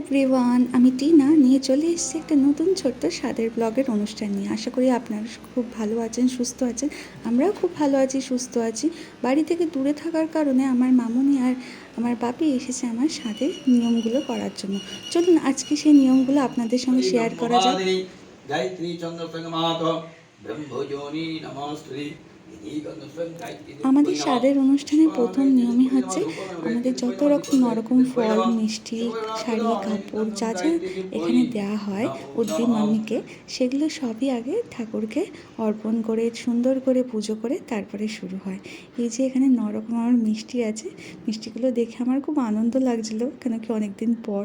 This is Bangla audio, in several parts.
এভরিওয়ান আমি টিনা। নিয়ে চলে এসেছি একটা নতুন ছোট্ট স্বাদের ব্লগের অনুষ্ঠান নিয়ে। আশা করি আপনারা খুব ভালো আছেন সুস্থ আছেন। আমরাও খুব ভালো আছি সুস্থ আছি। বাড়ি থেকে দূরে থাকার কারণে আমার মামুনি আর আমার বাপি এসেছে আমার স্বাদের নিয়মগুলো করার জন্য। চলুন আজকে সেই নিয়মগুলো আপনাদের সঙ্গে শেয়ার করা যাক। গায়ত্রী চন্দ্র ব্রহ্মযোনি নমস্তুতি। আমাদের স্বাদের অনুষ্ঠানে প্রথম নিয়মই হচ্ছে আমাদের যত রকম নরকম ফল, মিষ্টি, শাড়ি, কাপড় যা যা এখানে দেওয়া হয় উদ্দি মাম্মিকে সেগুলো সবই আগে ঠাকুরকে অর্পণ করে, সুন্দর করে পুজো করে তারপরে শুরু হয়। এই যে এখানে নরকম আমার মিষ্টি আছে, মিষ্টিগুলো দেখে আমার খুব আনন্দ লাগছিল কেন কি অনেকদিন পর।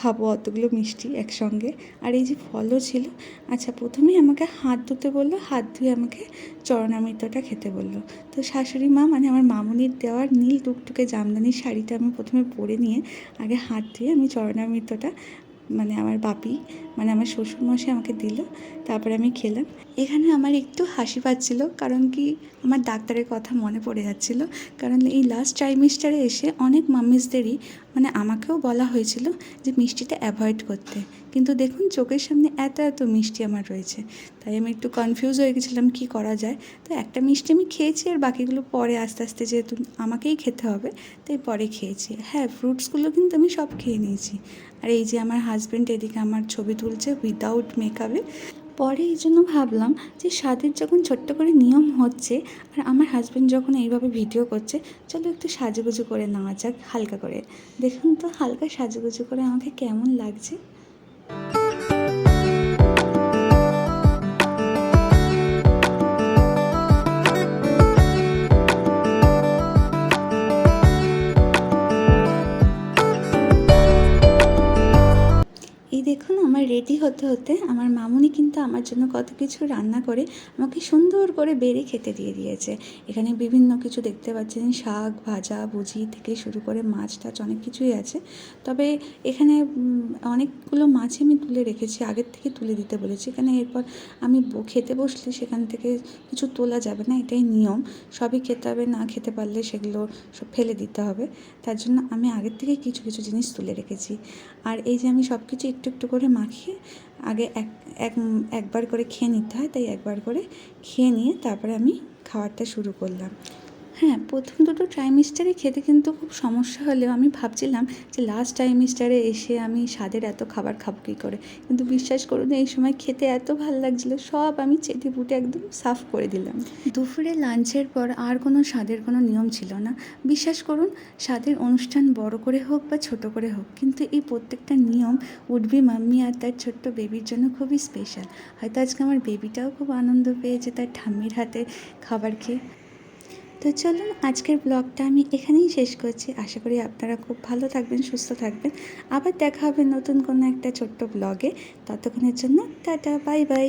খাব অতগুলো মিষ্টি একসঙ্গে। আর এই যে ফলও ছিল আচ্ছা প্রথমেই আমাকে হাত ধুতে বলল, হাত ধুয়ে আমাকে চরণামৃতটা খেতে বলল। তো শাশুড়ি মা মানে আমার মামুনির দেওয়ার নীল টুকটুকে জামদানির শাড়িটা আমি প্রথমে পরে নিয়ে আগে হাত ধুয়ে আমি চরণামৃতটা মানে আমার বাপি মানে আমার শ্বশুরমশাই আমাকে দিল, তারপরে আমি খেলাম। এখানে আমার একটু হাসি পাচ্ছিল, কারণ কি আমার ডাক্তারের কথা মনে পড়ে যাচ্ছিল। কারণ এই লাস্ট ট্রাইমিস্টারে এসে অনেক মাম্মিসদেরই মানে আমাকেও বলা হয়েছিল যে মিষ্টিটা অ্যাভয়েড করতে। কিন্তু দেখুন, চোখের সামনে এত এত মিষ্টি আমার রয়েছে। তাই আমি একটু কনফিউজ হয়ে গেছিলাম, কী করা যায়? তো একটা মিষ্টি আমি খেয়েছি আর বাকিগুলো পরে আস্তে আস্তে যেহেতু আমাকেই খেতে হবে, তাই পরে খেয়েছি। হ্যাঁ ফ্রুটসগুলো কিন্তু আমি সব খেয়ে নিয়েছি। আর এই যে আমার হাজব্যান্ড এদিকে আমার ছবি তুলছে উইদাউট মেকআপে পরে এই জন্য ভাবলাম যে স্বাদের যখন ছোট্ট করে নিয়ম হচ্ছে আর আমার হাজব্যান্ড যখন এইভাবে ভিডিও করছে, চলো একটু সাজুগুজু করে নেওয়া যাক হালকা করে। দেখুন তো হালকা সাজুগুজু করে আমাকে কেমন লাগছে। আমার রেডি হতে হতে আমার মামুনি কিন্তু আমার জন্য কত কিছু রান্না করে আমাকে সুন্দর করে বেড়ে খেতে দিয়ে দিয়েছে। এখানে বিভিন্ন কিছু দেখতে পাচ্ছেন, শাক, ভাজা, ভুজি থেকে শুরু করে মাছ টাছ অনেক কিছুই আছে। তবে এখানে অনেকগুলো মাছই আমি তুলে রেখেছি, আগের থেকে তুলে দিতে বলেছি। এখানে এরপর আমি খেতে বসলে সেখান থেকে কিছু তোলা যাবে না, এটাই নিয়ম। সবই খেতে হবে, না খেতে পারলে সেগুলো সব ফেলে দিতে হবে। তার জন্য আমি আগের থেকে কিছু কিছু জিনিস তুলে রেখেছি। আর এই যে আমি সব কিছু একটু একটু করে মাখিয়ে আগে এক এক, একবার করে খেয়ে নিতে হয়, তাই একবার করে খেয়ে নিয়ে তারপরে আমি খাওয়ারটা শুরু করলাম। হ্যাঁ প্রথম দুটো ট্রাইমিস্টারে খেতে কিন্তু খুব সমস্যা হলেও আমি ভাবছিলাম যে লাস্ট ট্রাইমিস্টারে এসে আমি স্বাদের এত খাবার খাব কী করে? কিন্তু বিশ্বাস করুন, এই সময় খেতে এত ভালো লাগছিল, সব আমি চেটে পুটে একদম সাফ করে দিলাম। দুপুরে লাঞ্চের পর আর কোনো স্বাদের কোনো নিয়ম ছিল না। বিশ্বাস করুন, স্বাদের অনুষ্ঠান বড় করে হোক বা ছোট করে হোক, কিন্তু এই প্রত্যেকটা নিয়ম উঠবি মাম্মি আর তার ছোট্ট বেবির জন্য খুবই স্পেশাল হয়তো আজকে আমার বেবিটাও খুব আনন্দ পেয়েছে তার ঠাম্মির হাতে খাবার খেয়ে। তো চলুন আজকের ব্লগটা আমি এখানেই শেষ করছি। আশা করি আপনারা খুব ভালো থাকবেন, সুস্থ থাকবেন। আবার দেখা হবে নতুন কোনো একটা ছোট্ট ব্লগে। ততক্ষণের জন্য টাটা, বাই বাই।